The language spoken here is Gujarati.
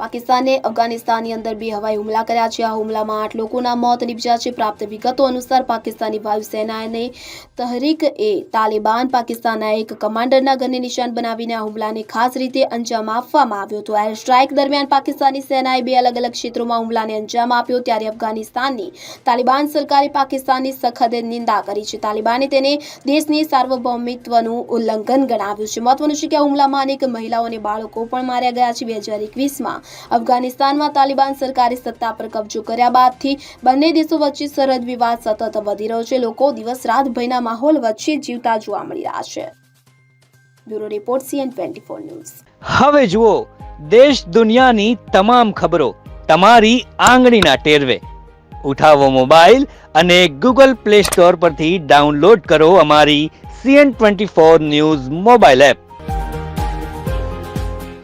પાકિસ્તાને અફઘાનિસ્તાનની અંદર બે હવાઈ હુમલા કર્યા છે. આ હુમલામાં આઠ લોકોના મોત નીપજ્યા છે. પ્રાપ્ત વિગતો અનુસાર પાકિસ્તાની વાયુસેનાને તહરીક એ તાલિબાન પાકિસ્તાનના એક કમાન્ડરના ઘરને નિશાન બનાવીને આ હુમલાને ખાસ રીતે અંજામ આપવામાં આવ્યો હતો. એર સ્ટ્રાઇક દરમિયાન પાકિસ્તાની સેનાએ બે અલગ અલગ ક્ષેત્રોમાં હુમલાને અંજામ આપ્યો. ત્યારે અફઘાનિસ્તાનની તાલિબાન સરકારે પાકિસ્તાનની સખત નિંદા કરી છે. તાલિબાને તેને દેશની સાર્વભૌમિત્વનું ઉલ્લંઘન ગણાવ્યું છે. મહત્વનું છે કે આ હુમલામાં અનેક મહિલાઓ અને બાળકો પણ માર્યા ગયા છે. બે હજાર એકવીસમાં અફઘાનિસ્તાનમાં તાલિબાન સરકારે સત્તા પર કબજો કર્યા બાદથી બંને દેશો વચ્ચે સરહદ વિવાદ સતત વધી રહ્યો છે. લોકો દિવસ રાત ભયના માહોલ વચ્ચે જીવતા જોવા મળી રહ્યા છે. Bureau report CN twenty four news. હવે જુઓ, દેશ દુનિયાની તમામ ખબરો તમારી આંગળીના ટેરવે. ઉઠાવો મોબાઈલ અને ગૂગલ પ્લે સ્ટોર પરથી ડાઉનલોડ કરો અમારી CN twenty four news mobile app.